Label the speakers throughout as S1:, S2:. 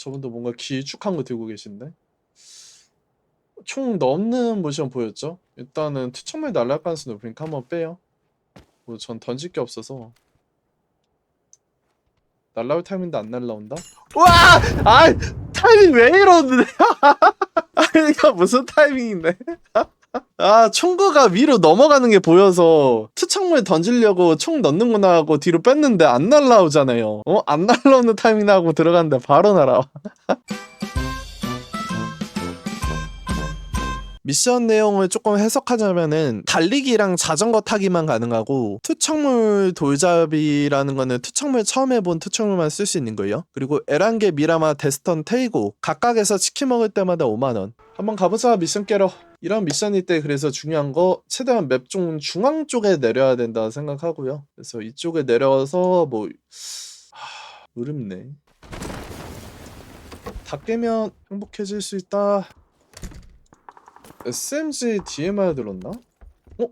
S1: 저분도 뭔가 길쭉한 거 들고 계신데 총 넘는 모션 보였죠? 일단은 투척물 날라갈 가능성이 높으니까 한번 빼요 뭐 전 던질 게 없어서 날라올 타이밍인데 안 날라온다? 와! 아! 타이밍 왜 이러는데? 아니 이거 무슨 타이밍인데? 아 총구가 위로 넘어가는 게 보여서 투척물 던지려고 총 넣는구나 하고 뒤로 뺐는데 안 날라오잖아요 어? 안 날라오는 타이밍 나고 들어갔는데 바로 날아와 미션 내용을 조금 해석하자면은 달리기랑 자전거 타기만 가능하고 투척물 돌잡이라는 거는 투척물 처음 해본 투척물만 쓸 수 있는 거예요. 그리고 에란게 미라마 데스턴 테이고 각각에서 치킨 먹을 때마다 5만 원. 한번 가보자 미션 깨러. 이런 미션일 때 그래서 중요한 거 최대한 맵좀 중앙 쪽에 내려야 된다 생각하고요. 그래서 이쪽에 내려서 뭐 하... 어렵네. 다 깨면 행복해질 수 있다. SMG DMR 들었나? 어?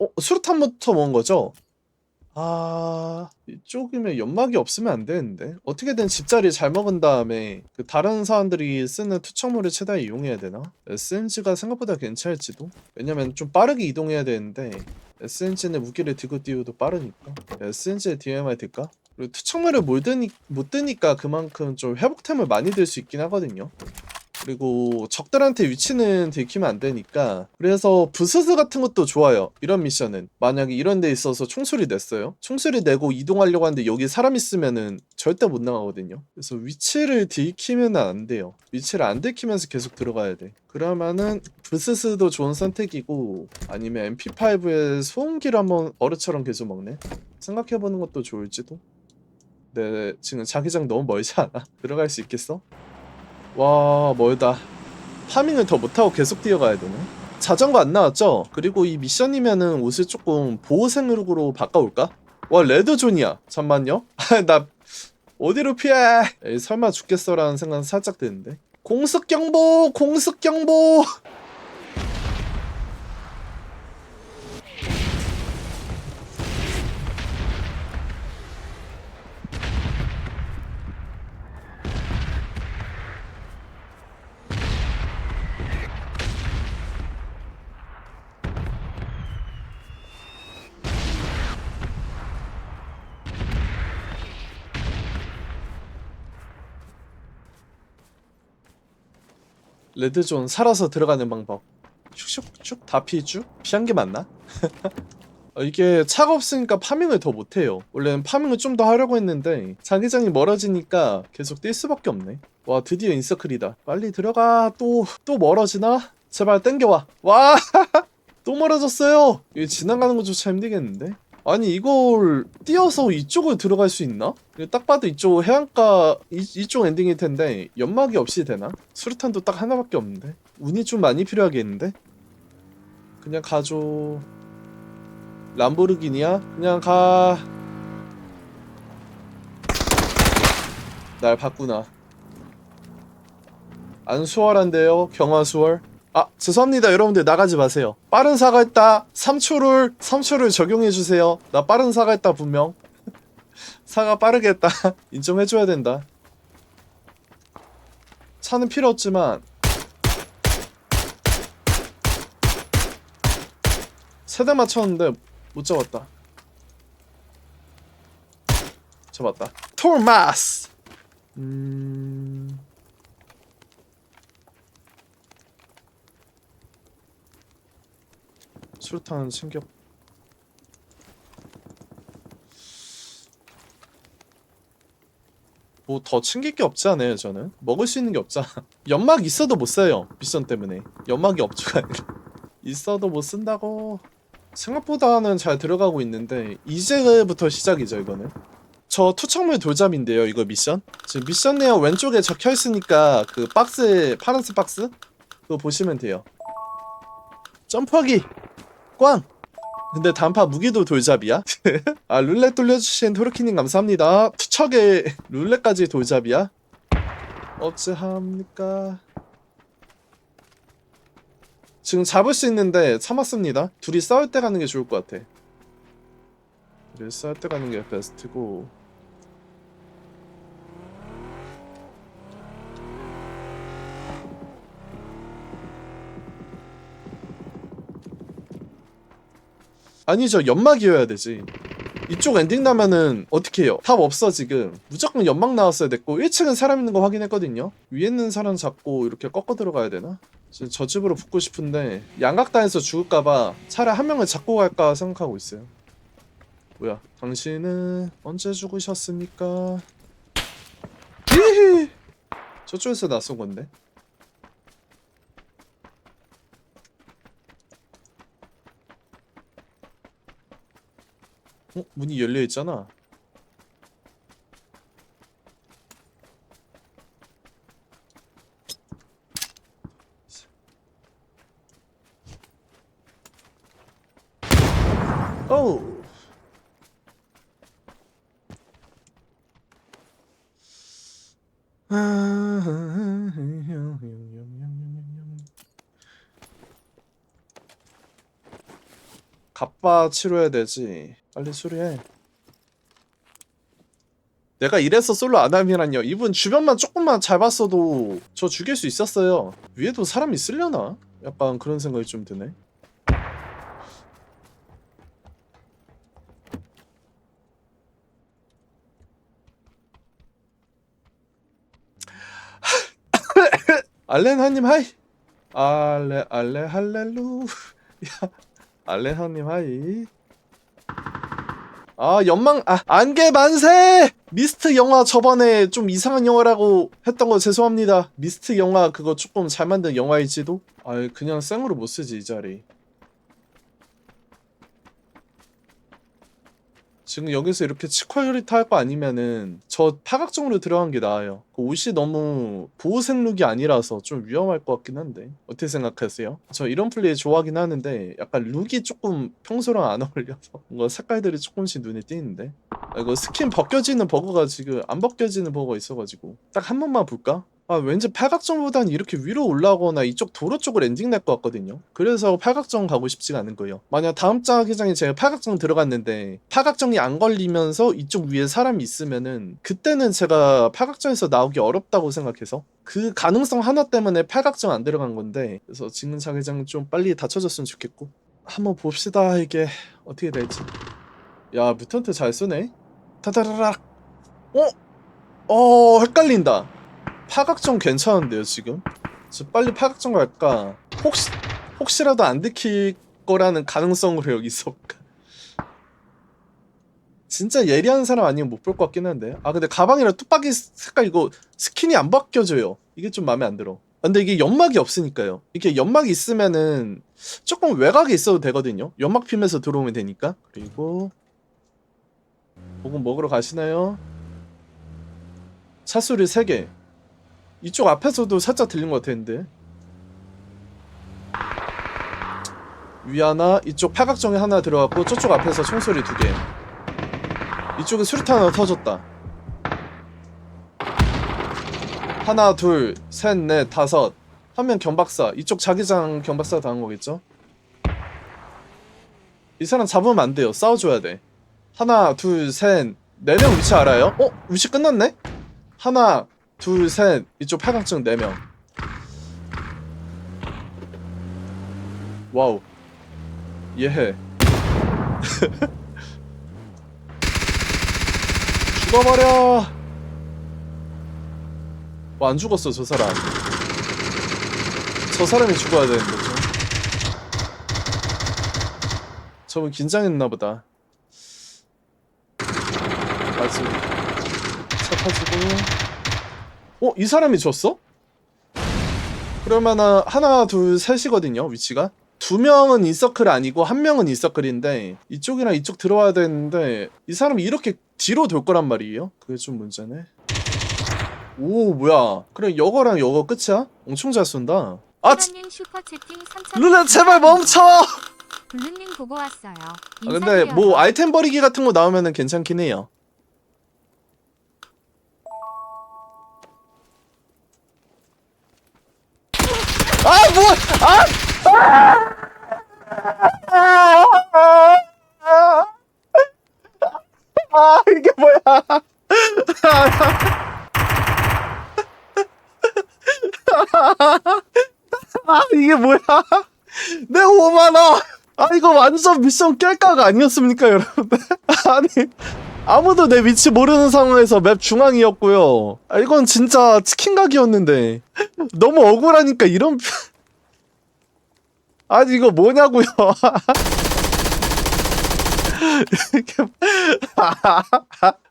S1: 어? 수류탄부터 먹은 거죠? 아... 이쪽이면 연막이 없으면 안 되는데 어떻게든 집자리 잘 먹은 다음에 그 다른 사람들이 쓰는 투척물을 최대한 이용해야 되나? SMG가 생각보다 괜찮을지도? 왜냐면 좀 빠르게 이동해야 되는데 SMG는 무기를 들고 뛰어도 빠르니까 SMG에 DMR 들까? 그리고 투척물을 못 드니까 그만큼 좀 회복템을 많이 들 수 있긴 하거든요 그리고 적들한테 위치는 들키면 안 되니까. 그래서 부스스 같은 것도 좋아요. 이런 미션은. 만약에 이런 데 있어서 총소리 냈어요? 총소리 내고 이동하려고 하는데 여기 사람 있으면은 절대 못 나가거든요. 그래서 위치를 들키면 안 돼요. 위치를 안 들키면서 계속 들어가야 돼. 그러면은 부스스도 좋은 선택이고 아니면 MP5에 소음기를 한번 어르처럼 계속 먹네? 생각해보는 것도 좋을지도? 네 지금 자기장 너무 멀지 않아? 들어갈 수 있겠어? 와 멀다. 파밍을 더 못하고 계속 뛰어가야 되네. 자전거 안 나왔죠? 그리고 이 미션이면은 옷을 조금 보호생으로 바꿔올까? 와 레드존이야. 잠만요. 나 어디로 피해? 에이, 설마 죽겠어라는 생각은 살짝 드는데. 공습경보! 공습경보 레드존 살아서 들어가는 방법 슉슉슉 다 피해주? 피한 게 맞나? 어, 이게 차가 없으니까 파밍을 더 못해요 원래는 파밍을 좀 더 하려고 했는데 자기장이 멀어지니까 계속 뛸 수밖에 없네 와 드디어 인서클이다 빨리 들어가 또또 멀어지나? 제발 땡겨와 와 또 멀어졌어요 이거 지나가는 것조차 힘들겠는데? 아니 이걸 뛰어서 이쪽을 들어갈 수 있나? 딱 봐도 이쪽 해안가 이, 이쪽 엔딩일 텐데 연막이 없이 되나? 수류탄도 딱 하나밖에 없는데 운이 좀 많이 필요하겠는데? 그냥 가줘 람보르기니야? 그냥 가. 날 봤구나. 안 수월한데요, 경화 수월. 아, 죄송합니다. 여러분들 나가지 마세요. 빠른 사과했다. 3초를 3초를 적용해 주세요. 나 빠른 사과했다 분명. 사과 빠르게 했다. 인정해 줘야 된다. 차는 필요 없지만 세대 맞췄는데 못 잡았다. 잡았다. 토마스. 음. 수류탄 챙겨. 뭐 더 챙길 게 없지 않아요 저는? 먹을 수 있는 게 없잖아. 연막 있어도 못 써요 미션 때문에. 연막이 아니라. 있어도 못 쓴다고. 생각보다는 잘 들어가고 있는데 이제부터 시작이죠 이거는. 저 투척물 돌잡인데요 이거 미션? 지금 미션 내용 왼쪽에 적혀 있으니까 그 박스 파란색 박스? 그거 보시면 돼요. 점프하기 꽝 근데 단파 무기도 돌잡이야? 아 룰렛 돌려주신 토르키님 감사합니다 투척에 룰렛까지 돌잡이야? 어찌합니까 지금 잡을 수 있는데 참았습니다. 둘이 싸울 때 가는 게 좋을 것 같아. 둘이 싸울 때 가는 게 베스트고. 아니죠 연막이어야 되지. 이쪽 엔딩 나면은 어떻게 해요? 답 없어 지금. 무조건 연막 나왔어야 됐고 1층은 사람 있는 거 확인했거든요. 위에 있는 사람 잡고 이렇게 꺾어 들어가야 되나? 지금 저 집으로 붙고 싶은데 양각당해서 죽을까봐 차라리 한 명을 잡고 갈까 생각하고 있어요. 뭐야 당신은 언제 죽으셨습니까? 히히! 저쪽에서 나쏜 건데 어? 문이 열려 있잖아. 오. 갑바 치료해야 되지. 빨리 수리해. 내가 이래서 솔로 아담이란요. 이분 주변만 조금만 잘 봤어도 저 죽일 수 있었어요. 위에도 사람 있으려나? 약간 그런 생각이 좀 드네. 알렌하님 하이. 알레 알레 할렐루. 야 알렌하님 하이. 아 연망 아 안개 만세! 미스트 영화 저번에 좀 이상한 영화라고 했던 거 죄송합니다. 미스트 영화 그거 조금 잘 만든 영화일지도? 아 그냥 생으로 못 쓰지 이 자리 지금 여기서 이렇게 치퀄리티 할거 아니면은 저 파각정으로 들어간 게 나아요 그 옷이 너무 보호색 룩이 아니라서 좀 위험할 것 같긴 한데 어떻게 생각하세요? 저 이런 플레이 좋아하긴 하는데 약간 룩이 조금 평소랑 안 어울려서 뭔가 색깔들이 조금씩 눈에 띄는데 아, 이거 스킨 벗겨지는 버거가 지금 안 벗겨지는 버거가 있어가지고 딱 한 번만 볼까? 아 왠지 팔각정보단 이렇게 위로 올라오거나 이쪽 도로 쪽으로 엔딩 날 것 같거든요. 그래서 팔각정 가고 싶지가 않은 거예요. 만약 다음 자기장에 제가 팔각정 들어갔는데 팔각정이 안 걸리면서 이쪽 위에 사람이 있으면은 그때는 제가 팔각정에서 나오기 어렵다고 생각해서 그 가능성 하나 때문에 팔각정 안 들어간 건데 그래서 지금 자기장 좀 빨리 닫혀졌으면 좋겠고 한번 봅시다 이게. 어떻게 될지. 야 뮤턴트 잘 쏘네. 타다라락. 어? 어 헷갈린다 파각정 괜찮은데요 지금? 저 빨리 파각정 갈까? 혹시 혹시라도 안 들킬 거라는 가능성으로 여기서 올까? 진짜 예리한 사람 아니면 못 볼 것 같긴 한데 아 근데 가방이랑 뚝박이 색깔 이거 스킨이 안 바뀌어져요 이게 좀 마음에 안 들어 아, 근데 이게 연막이 없으니까요 이게 연막이 있으면은 조금 외곽에 있어도 되거든요 연막 피면서 들어오면 되니까 그리고 혹은 먹으러 가시나요? 차 소리 3개 이쪽 앞에서도 살짝 들린 것 같았는데 위 하나 이쪽 팔각정에 하나 들어갔고 저쪽 앞에서 총소리 두개 이쪽에 수류탄 하나 터졌다 하나 둘셋넷 다섯 한 명 경박사 이쪽 자기장 경박사 당한 거겠죠? 이 사람 잡으면 안 돼요 싸워줘야 돼 하나 둘셋네 명 위치 알아요? 어? 위치 끝났네? 하나 둘, 셋, 이쪽 팔각정 4명. 와우. 예해. 죽어버려! 와, 안 죽었어, 저 사람. 저 사람이 죽어야 되는 거죠. 저분 긴장했나 보다. 맞지. 차 타지고. 어? 이 사람이 졌어? 그러면은 하나 둘 셋이거든요 위치가 두 명은 인서클 아니고 한 명은 인서클인데 이쪽이랑 이쪽 들어와야 되는데 이 사람이 이렇게 뒤로 돌 거란 말이에요 그게 좀 문제네 오 뭐야 그래 여거랑 여거 끝이야? 엄청 잘 쏜다 아 치-
S2: 블루님 슈퍼채팅 3천
S1: 루나 제발 멈춰
S2: 블루님 보고 왔어요.
S1: 아, 근데 뭐 아이템 버리기 같은 거 나오면은 괜찮긴 해요 아 뭐야 아 아, 이게 뭐야? 아, 이게 뭐야? 내 5만 원. 아 이거 완전 미션 깰까가 아니었습니까 여러분들? 아니 아무도 내 위치 모르는 상황에서 맵 중앙이었고요. 아 이건 진짜 치킨 각이었는데 너무 억울하니까 이런 아니 이거 뭐냐고요?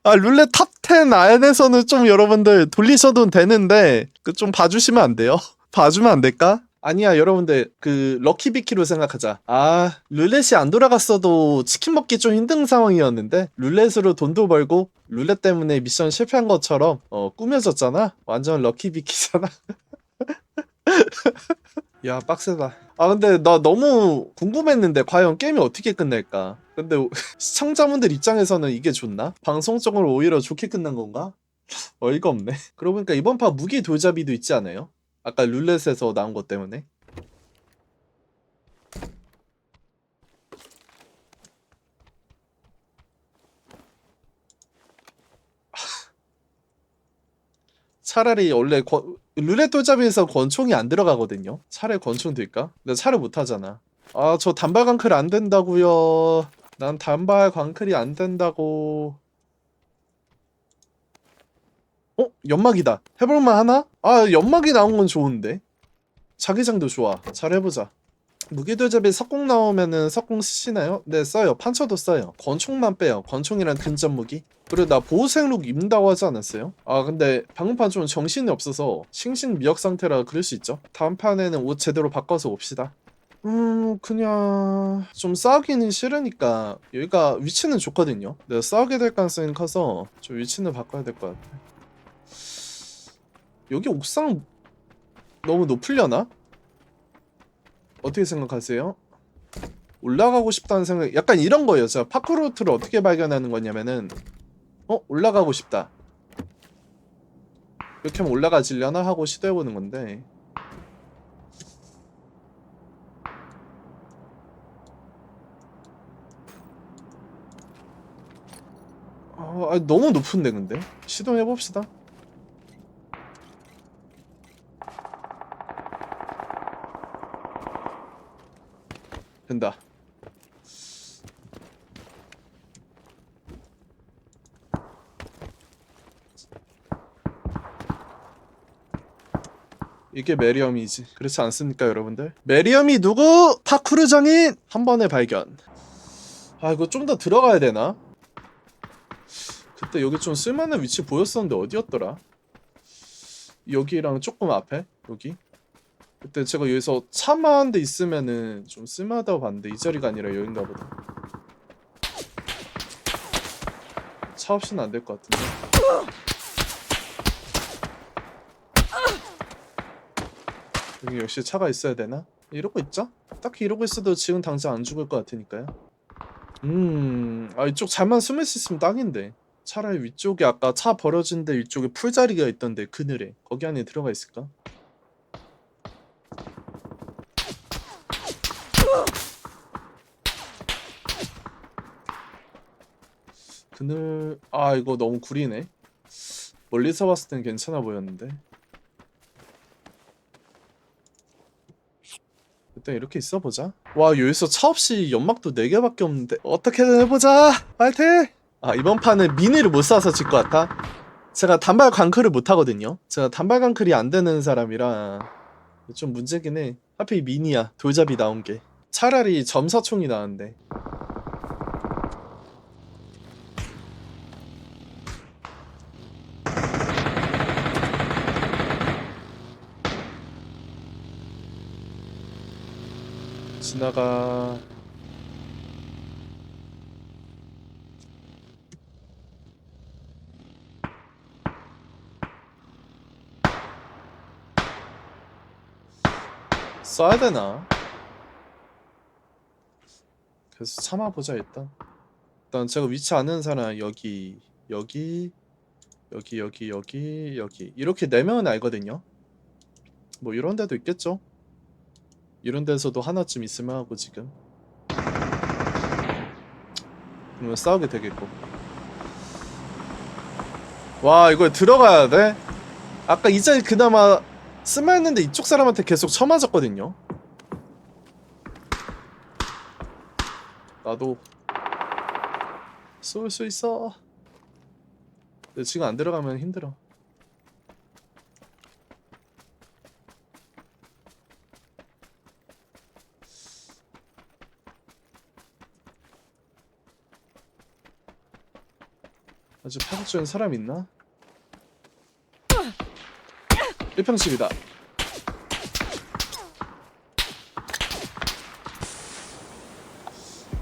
S1: 아 룰렛 탑10 안에서는 좀 여러분들 돌리셔도 되는데 그 좀 봐주시면 안 돼요? 봐주면 안 될까? 아니야 여러분들. 그 럭키비키로 생각하자. 아 룰렛이 안 돌아갔어도 치킨 먹기 좀 힘든 상황이었는데 룰렛으로 돈도 벌고 룰렛 때문에 미션 실패한 것처럼 어 꾸며졌잖아? 완전 럭키비키잖아. 야 빡세다. 아 근데 나 너무 궁금했는데 과연 게임이 어떻게 끝날까? 근데 시청자분들 입장에서는 이게 좋나? 방송적으로 오히려 좋게 끝난 건가? 어이가 없네. 그러고 보니까 이번 파 무기 돌잡이도 있지 않아요? 아까 룰렛에서 나온 것 때문에. 차라리 원래 권- 룰렛 돌잡이에서 권총이 안 들어가거든요. 차라리 권총 들까? 근데 차를 못 하잖아. 아 저 단발 광클 안 된다고요. 난 단발 광클이 안 된다고 어? 연막이다. 해볼만 하나? 아 연막이 나온 건 좋은데. 자기장도 좋아. 잘 해보자. 무기돌잡이 석공 나오면은 석공 쓰시나요? 네 써요. 판처도 써요. 권총만 빼요. 권총이란 근접 무기. 그리고 나 보호생룩 입는다고 하지 않았어요? 아 근데 방금 판 좀 정신이 없어서 싱싱 미역 상태라 그럴 수 있죠. 다음 판에는 옷 제대로 바꿔서 옵시다. 음 그냥 좀 싸우기는 싫으니까 여기가 위치는 좋거든요. 내가 싸우게 될 가능성이 커서 좀 위치는 바꿔야 될 것 같아 여기 옥상 너무 높으려나? 어떻게 생각하세요? 올라가고 싶다는 생각 약간 이런 거예요 제가 파크루트를 어떻게 발견하는 거냐면은 어? 올라가고 싶다 이렇게 하면 올라가지려나 하고 시도해보는 건데 아, 아니, 너무 높은데 근데 시도해봅시다 이게 메리엄이지. 그렇지 않습니까 여러분들? 메리엄이 누구? 파쿠르 장인 한 번에 발견. 아 이거 좀 더 들어가야 되나? 그때 여기 좀 쓸만한 위치 보였었는데 어디였더라? 여기랑 조금 앞에? 여기? 그때 제가 여기서 차만 데 있으면은 좀 쓸만하다고 봤는데 이 자리가 아니라 여긴가 보다. 차 없이는 안 될 것 같은데 여기 역시 차가 있어야 되나? 이러고 있죠? 딱히 이러고 있어도 지금 당장 안 죽을 것 같으니까요 음... 아 이쪽 잘만 숨을 수 있으면 딱인데 차라리 위쪽에 아까 차 버려진 데 위쪽에 풀자리가 있던데 그늘에 거기 안에 들어가 있을까? 그늘 아 이거 너무 구리네 멀리서 봤을 땐 괜찮아 보였는데 일단 이렇게 있어보자. 와 여기서 차 없이 연막도 4개밖에 없는데 어떻게든 해보자. 파이팅! 아 이번 판은 미니를 못 쏴서 질 것 같아. 제가 단발 광클을 못 하거든요. 제가 단발 광클이 안 되는 사람이라 좀 문제긴 해. 하필 미니야. 돌잡이 나온 게. 차라리 점사총이 나은데 지나가. 써야 되나? 그래서 참아보자 일단. 일단 제가 위치 아는 사람 여기 여기 여기 여기 여기 여기. 이렇게 네 명은 알거든요. 뭐 이런 데도 있겠죠 이런 데서도 하나쯤 있으면 하고 지금 그러면 싸우게 되겠고 와 이거 들어가야 돼? 아까 이 자리 그나마 쓸만했는데 이쪽 사람한테 계속 쳐맞았거든요 나도 쏠 수 있어. 근데 지금 안 들어가면 힘들어. 아직 파악 중인 사람 있나? 1평집이다.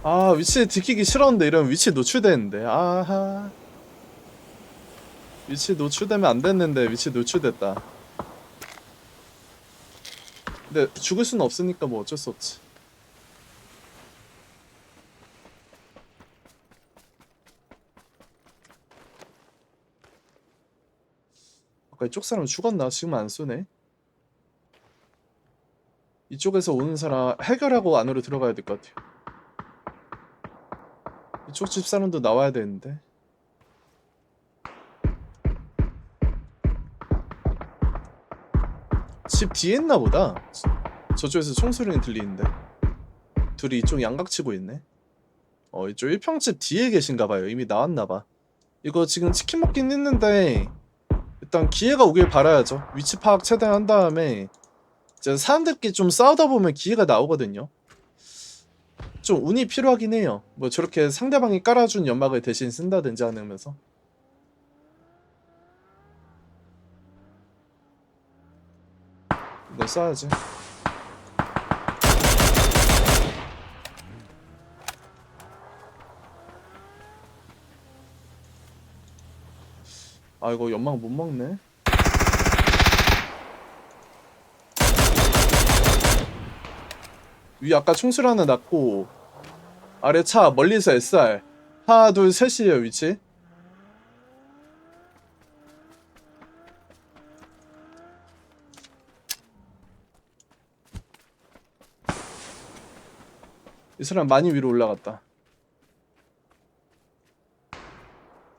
S1: 아 위치 들키기 싫었는데 이런 위치 노출되는데 아하 위치 노출되면 안 됐는데 위치 노출됐다 근데 죽을 수는 없으니까 뭐 어쩔 수 없지 이쪽 사람 죽었나? 지금 안 쏘네 이쪽에서 오는 사람 해결하고 안으로 들어가야 될 것 같아요 이쪽 집 사람도 나와야 되는데. 집 뒤에 있나 보다. 저- 저쪽에서 총소리는 들리는데. 둘이 이쪽 양각 치고 있네. 어, 이쪽 1평집 뒤에 계신가 봐요. 이미 나왔나 봐. 이거 지금 치킨 먹긴 했는데 일단 기회가 오길 바라야죠. 위치 파악 최대한 한 다음에 이제 사람들끼리 좀 싸우다 보면 기회가 나오거든요. 좀 운이 필요하긴 해요. 뭐 저렇게 상대방이 깔아준 연막을 대신 쓴다든지 하면서. 이거 써야지. 아 이거 연막 못 먹네. 위 아까 총술 하나 났고 아래 차 멀리서 SR 하나 둘 셋이에요 위치. 이 사람 많이 위로 올라갔다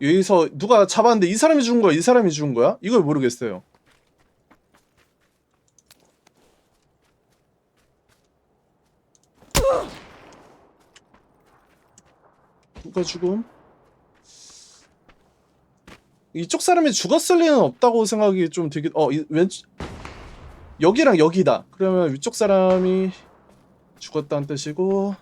S1: 여기서 누가 잡았는데 이 사람이 죽은 거야 이 사람이 죽은 거야? 이걸 모르겠어요 누가 죽음? 이쪽 사람이 죽었을 리는 없다고 생각이 좀 되게 어왼 여기랑 여기다. 그러면 위쪽 사람이 죽었다는 뜻이고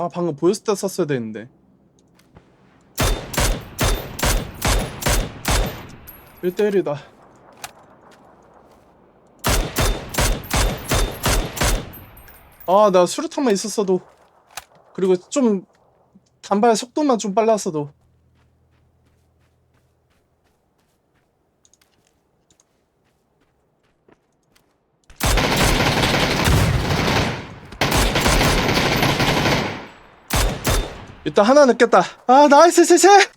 S1: 아 방금 보였을 때 썼어야 되는데. 1대1이다. 아 나 수류탄만 있었어도. 그리고 좀 단발 속도만 좀 빨랐어도 일단 하나 늦겠다. 아 나이스 셋셋